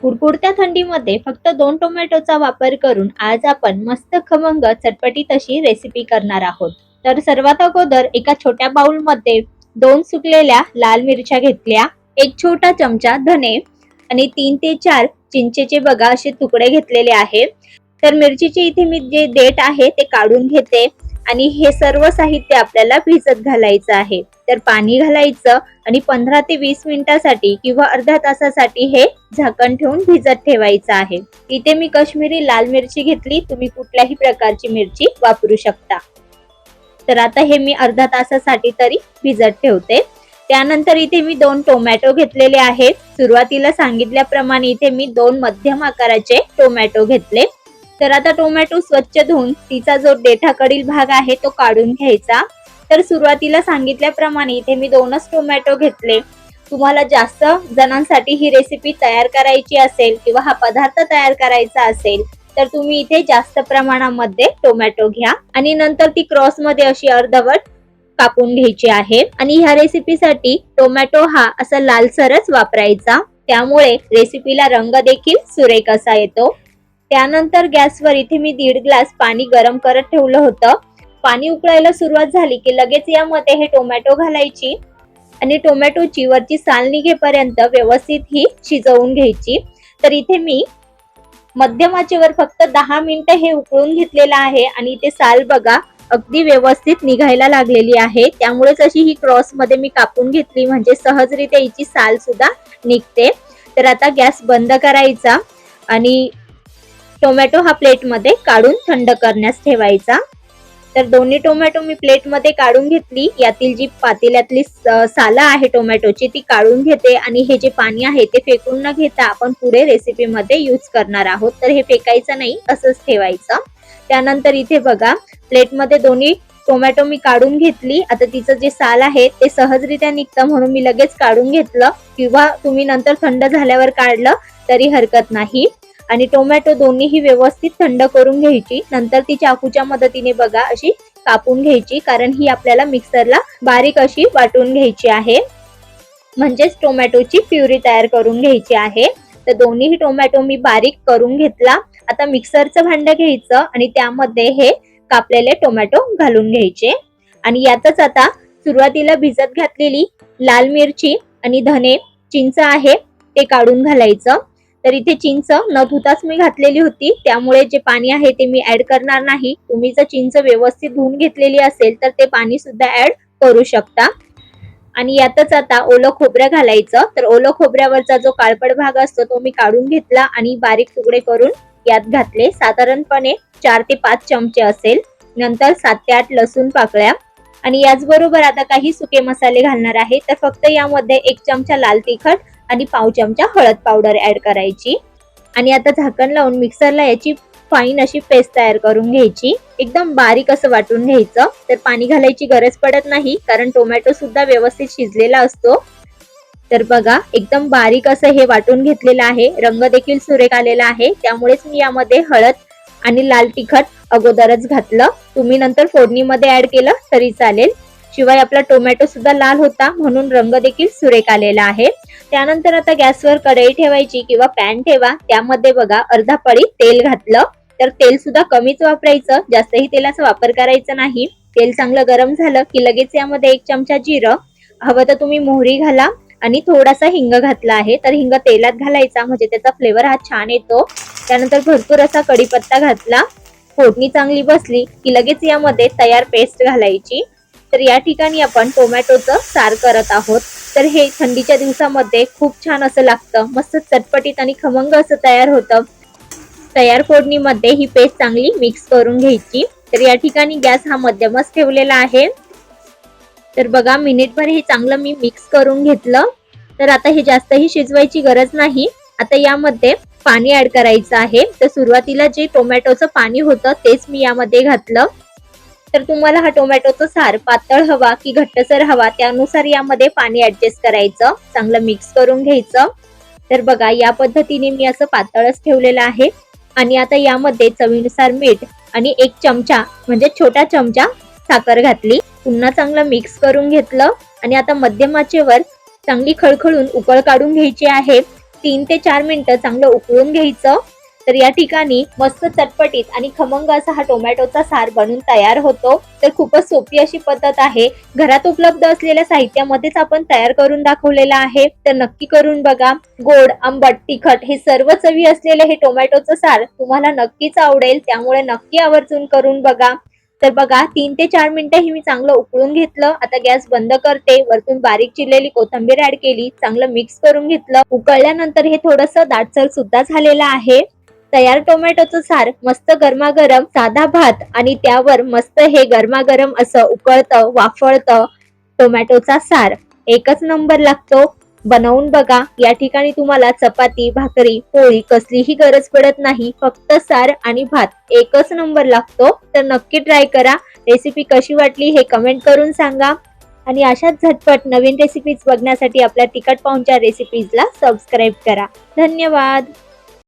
कुडकुडत्या थंडीमध्ये फक्त दोन टोमॅटोचा वापर करून आज आपण मस्त खमंग चटपटीत अशी रेसिपी करणार आहोत. तर सर्वात अगोदर एका छोट्या बाउलमध्ये दोन सुकलेल्या लाल मिरच्या घेतल्या एक छोटा चमचा धने आणि तीन ते चार चिंचेचे बघा असे तुकडे घेतलेले आहे तर मिरचीचे इथे मी जे देठ आहे ते काढून घेते. आणि हे सर्व साहित्य आपल्याला भिजत घालायचं आहे. तर पाणी घालायचं आणि पंधरा ते वीस मिनिटासाठी किंवा अर्ध्या तासासाठी हे झाकण ठेवून भिजत ठेवायचं आहे. इथे मी कश्मीरी लाल मिरची घेतली. तुम्ही कुठल्याही प्रकारची मिरची वापरू शकता. तर आता हे मी अर्धा तासासाठी तरी भिजत ठेवते. त्यानंतर इथे मी दोन टोमॅटो घेतलेले आहेत. सुरुवातीला सांगितल्याप्रमाणे इथे मी दोन मध्यम आकाराचे टोमॅटो घेतले. तर आता टोमॅटो स्वच्छ धुवून तिचा जो देठाकडील भाग आहे तो काढून घ्यायचा. तर सुरुवातीला सांगितल्याप्रमाणे इथे मी दोनच टोमॅटो घेतले. तुम्हाला जास्त जणांसाठी ही रेसिपी तयार करायची असेल किंवा हा पदार्थ तयार करायचा असेल तर तुम्ही इथे जास्त प्रमाणामध्ये टोमॅटो घ्या. आणि नंतर ती क्रॉसमध्ये अशी अर्धवट कापून घ्यायची आहे. आणि ह्या रेसिपीसाठी टोमॅटो हा असा लालसरच वापरायचा. त्यामुळे रेसिपीला रंग देखील सुरेख असा येतो. त्यानंतर गॅसवर इथे मी दीड ग्लास पाणी गरम करत ठेवलं होतं. पाणी उकळायला सुरुवात झाली की लगेच यामध्ये हे टोमॅटो घालायची आणि टोमॅटोची वरची साल निघेपर्यंत व्यवस्थित ही शिजवून घ्यायची. तर इथे मी मध्यम आचेवर फक्त दहा मिनिटं हे उकळून घेतलेलं आहे आणि इथे साल बघा अगदी व्यवस्थित निघायला लागलेली आहे. त्यामुळेच अशी ही क्रॉसमध्ये मी कापून घेतली म्हणजे सहजरित्या हिची साल सुद्धा निघते. तर आता गॅस बंद करायचा आणि टोमॅटो हा प्लेटमध्ये काढून थंड करण्यास ठेवायचा. तर दोन्ही टोमॅटो मी प्लेटमध्ये काढून घेतली. यातील जी पातेल्यातली साला आहे टोमॅटोची ती काढून घेते आणि हे जे पाणी आहे ते फेकून न घेता आपण पुढे रेसिपीमध्ये यूज करणार आहोत. तर हे फेकायचं नाही असंच ठेवायचं. त्यानंतर इथे बघा प्लेटमध्ये दोन्ही टोमॅटो मी काढून घेतली. आता तिचं जे साल आहे ते सहजरित्या निघतं म्हणून मी लगेच काढून घेतलं. किंवा तुम्ही नंतर थंड झाल्यावर काढलं तरी हरकत नाही. आणि टोमॅटो दोन्हीही व्यवस्थित थंड करून घ्यायची. नंतर ती चाकूच्या मदतीने बघा अशी कापून घ्यायची कारण ही आपल्याला मिक्सरला बारीक अशी वाटून घ्यायची आहे. म्हणजेच टोमॅटोची प्युरी तयार करून घ्यायची आहे. तर दोन्ही टोमॅटो मी बारीक करून घेतला. आता मिक्सरचं भांड घ्यायचं आणि त्यामध्ये हे कापलेले टोमॅटो घालून घ्यायचे. आणि यातच आता सुरुवातीला भिजत घातलेली लाल मिरची आणि धने चिंच आहे ते काढून घालायचं. तर इथे चिंच न धुताच मी घातलेली होती. त्यामुळे जे पाणी आहे ते मी ऍड करणार नाही. तुम्ही जर चिंच व्यवस्थित धुवून घेतलेली असेल तर ते पाणी सुद्धा ऍड करू शकता. आणि यातच आता ओलं खोबरं घालायचं. तर ओलं खोबऱ्यावरचा जो काळपट भाग असतो तो मी काढून घेतला आणि बारीक तुकडे करून यात घातले. साधारणपणे चार ते पाच चमचे असेल. नंतर सात ते आठ लसूण पाकळ्या. आणि याचबरोबर आता काही सुके मसाले घालणार आहे. तर फक्त यामध्ये एक चमचा लाल तिखट आणि पाव चमचा हळद पावडर ऍड करायची. आणि आता झाकण लावून मिक्सरला याची फाईन अशी पेस्ट तयार करून घ्यायची. एकदम बारीक असं वाटून घ्यायचं. तर पाणी घालायची गरज पडत नाही कारण टोमॅटो सुद्धा व्यवस्थित शिजलेला असतो. तर बघा एकदम बारीक असं हे वाटून घेतलेलं आहे. रंग देखील सुरेख आलेला आहे. त्यामुळेच मी यामध्ये हळद आणि लाल तिखट अगोदरच घातलं. तुम्ही नंतर फोडणीमध्ये ऍड केलं तरी चालेल. शिवाय आपला टोमॅटो सुद्धा लाल होता म्हणून रंग देखील सुरेख आलेला आहे. त्यानंतर आता गॅसवर कढई ठेवायची किंवा पॅन ठेवा. त्यामध्ये बघा अर्धा पळी तेल घातलं. तर तेल सुद्धा कमीच वापरायचं. जास्तही तेलाचा वापर करायचा नाही. तेल चांगलं गरम झालं की लगेच यामध्ये एक चमचा जिरं हवं तर तुम्ही मोहरी घाला आणि थोडासा हिंग घातला आहे. तर हिंग तेलात घालायचा म्हणजे त्याचा फ्लेवर हा छान येतो. त्यानंतर भरपूर असा कढीपत्ता घातला. फोडणी चांगली बसली की लगेच यामध्ये तयार पेस्ट घालायची. तर या ठिकाणी आपण टोमॅटोचं सार करत आहोत. तर हे थंडीच्या दिवसामध्ये खूप छान असं लागतं. मस्त चटपटीत आणि खमंग असं तयार होतं. तयार फोडणीमध्ये ही पेस्ट चांगली मिक्स करून घ्यायची. तर या ठिकाणी गॅस हा मध्यमच ठेवलेला आहे. तर बघा मिनिटभर हे चांगलं मी मिक्स करून घेतलं. तर आता हे जास्तही शिजवायची गरज नाही. आता यामध्ये पाणी ऍड करायचं आहे. तर सुरुवातीला जे टोमॅटोचं पाणी होतं तेच मी यामध्ये घातलं. तर तुम्हाला हा टोमॅटोचा सार पातळ हवा की घट्टसर हवा त्यानुसार यामध्ये पाणी ऍडजस्ट करायचं. चांगलं मिक्स करून घ्यायचं. तर बघा या पद्धतीने मी असं पातळच ठेवलेलं आहे. आणि आता यामध्ये चवीनुसार मीठ आणि एक चमचा म्हणजे छोटा चमचा साखर घातली. पुन्हा चांगलं मिक्स करून घेतलं. आणि आता मध्यमाचेवर चांगली खळखळून उकळ काढून घ्यायची आहे. तीन ते चार मिनिटं चांगलं उकळून घ्यायचं. तर या ठिकाणी मस्त चटपटीत आणि खमंग असा हा टोमॅटोचा सार बनून तयार होतो. तर खूपच सोपी अशी पद्धत आहे. घरात उपलब्ध असलेल्या साहित्यामध्येच आपण तयार करून दाखवलेला आहे. तर नक्की करून बघा. गोड आंबट तिखट हे सर्व चवी असलेले हे टोमॅटोचं सार तुम्हाला नक्कीच आवडेल. त्यामुळे नक्की आवर्जून करून बघा. तर बघा तीन ते चार मिनिटं ही मी चांगलं उकळून घेतलं. आता गॅस बंद करते. वरतून बारीक चिरलेली कोथिंबीर ऍड केली. चांगलं मिक्स करून घेतलं. उकळल्यानंतर हे थोडंसं दाटसर सुद्धा झालेलं आहे. तयार टोमॅटोचं सार मस्त गरमागरम साधा भात आणि त्यावर मस्त हे गरमागरम असं उकळतं वाफळतं टोमॅटोचा सार. एकच नंबर लागतो. बनवून बघा. या ठिकाणी तुम्हाला चपाती भाकरी पोळी कसलीही गरज पडत नाही. फक्त सार आणि भात. एकच नंबर लागतो. तर नक्की ट्राय करा. रेसिपी कशी वाटली हे कमेंट करून सांगा. आणि अशाच झटपट नवीन रेसिपीज बघण्यासाठी आपल्या तिकट पाहुणच्या रेसिपीजला सबस्क्राईब करा. धन्यवाद.